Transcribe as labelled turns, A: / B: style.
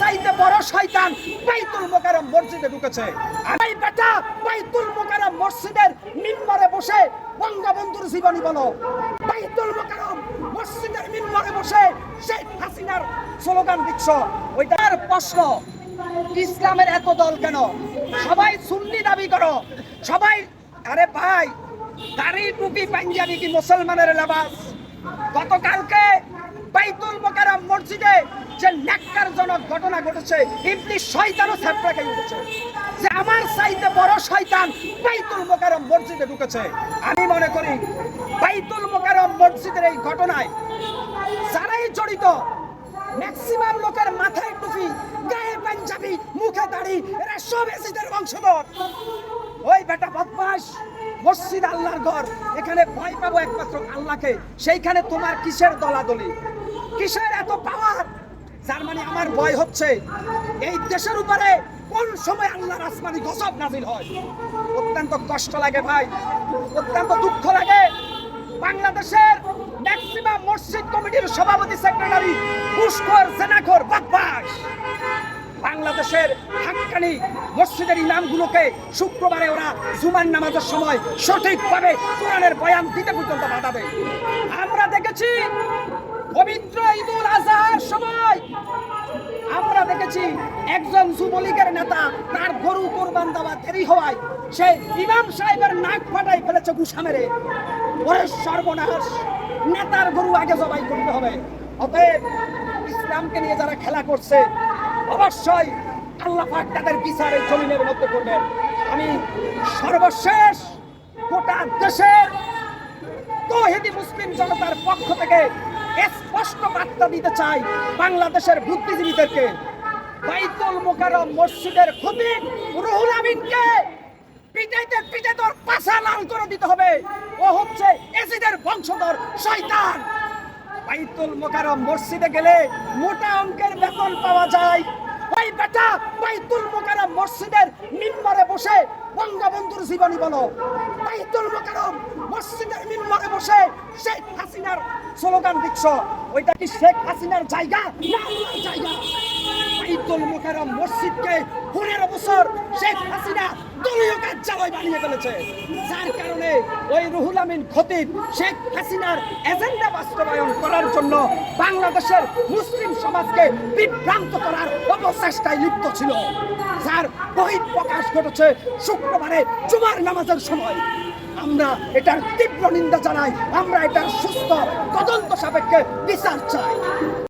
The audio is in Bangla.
A: চাইতে বড় শয়তান বাইতুল মোকাররম মসজিদে ঢুকেছে। আমি বেটা, বাইতুল মোকাররম মসজিদের মিম্বরে বসে বঙ্গবন্ধুর জীবনী বলো। বাইতুল মোকাররম মসজিদের মিম্বরে বসে শেখ হাসিনার স্লোগান দিচ্ছ ওইটার প্রশ্ন, ইসলামের এত দল কেন? সবাই সুন্নি দাবি করো। সবাই, আরে ভাই, দাড়ি টুপি পাঞ্জাবি কি মুসলমানের লেবাস? গতকালকে বাইতুল মোকাররম মসজিদে যে ন্যাক্কারজনক ঘটনা ঘটেছে, ইবলি শয়তানও ছাত্রাকে উঠেছে যে আমার চাইতে বড় শয়তান বাইতুল মোকাররম মসজিদে ঢুকেছে। আমি মনে করি বাইতুল মোকাররম মসজিদের এই ঘটনায় যারাই জড়িত, ম্যাক্সিমাম লোকের মাথায় টুপি, গায়ে পাঞ্জাবি, মুখে দাড়ি, এরা সব এসিদের বংশধর। মসজিদ আল্লাহর ঘর। এখানে ভয় পাবো একমাত্র আল্লাহকে। সেইখানে তোমার কিসের দলাদলি? কিসের এত পাওয়ার যার মানে আমার ভয় হচ্ছে, এই দেশের উপরে কোন সময় আল্লাহর আসমানি গজব নাজিল হয়? অত্যন্ত কষ্ট লাগে ভাই, অত্যন্ত দুঃখ লাগে। বাংলাদেশের ম্যাক্সিমাম মসজিদ কমিটির সভাপতি সেক্রেটারি পুষ্কর সেনাখর বাকবাস বাংলাদেশের হাক্কানি মসজিদের ইমামগুলোকে শুক্রবারে ওরা জুমার নামাজের সময় সঠিকভাবে কোরআনের বয়ান দিতে পর্যন্ত বাধা দেয় আমরা দেখেছি পবিত্র ঈদুল আজহার সময় আমরা দেখেছি একজন যুবলীগের নেতা তার গরু কোরবান দেওয়া দেরি হওয়ায় সে ইমাম সাহেবের নাক ফাটাই ফেলেছে গুসা মেরে। ওরে সর্বনাশ নেতার গরু আগে জবাই করতে হবে। অতএব ইসলামকে নিয়ে যারা খেলা করছে অবশ্যই আল্লাহ পাক তাদের বিচারের জমিনের মধ্যে করবেন। আমি সর্বশেষ গোটা দেশের তৌহিদি মুসলিম জনতার পক্ষ থেকে স্পষ্ট বার্তা দিতে চাই বাংলাদেশের বুদ্ধিজীবীদেরকে। বাইতুল মোকাররম মসজিদের খতিব রুহুল আমিনকে পিটাইতে পিটাইতে ওর পাশা লাল করে দিতে হবে। ও হচ্ছে এসিদের বংশধর শয়তান। বাইতুল মোকারম মসজিদে গেলে মোটা অঙ্কের বেতন পাওয়া যায়। ওই বেটা বাইতুল মোকারম মসজিদের মিম্বরে বসে বঙ্গবন্ধুর জীবনী বলো। বাইতুল মোকারম মসজিদের মিম্বরে বসে শেখ হাসিনার স্লোগান দিচ্ছ। ওইটা কি শেখ হাসিনার জায়গা? না, জায়গা। বাইতুল মোকাররম মসজিদকে পনেরো বছর শেখ হাসিনা দলীয় কার্যালয় বানিয়ে ফেলেছে। যার কারণে ওই রুহুল আমিন খতিব শেখ হাসিনার এজেন্ডা বাস্তবায়ন করার জন্য বাংলাদেশের মুসলিম সমাজকে বিভ্রান্ত করার অপচেষ্টায় লিপ্ত ছিল। যার বহিঃ প্রকাশ ঘটেছে শুক্রবারে জুমার নামাজের সময়। আমরা এটার তীব্র নিন্দা জানাই, আমরা এটার সুস্থ তদন্ত সাপেক্ষে বিচার চাই।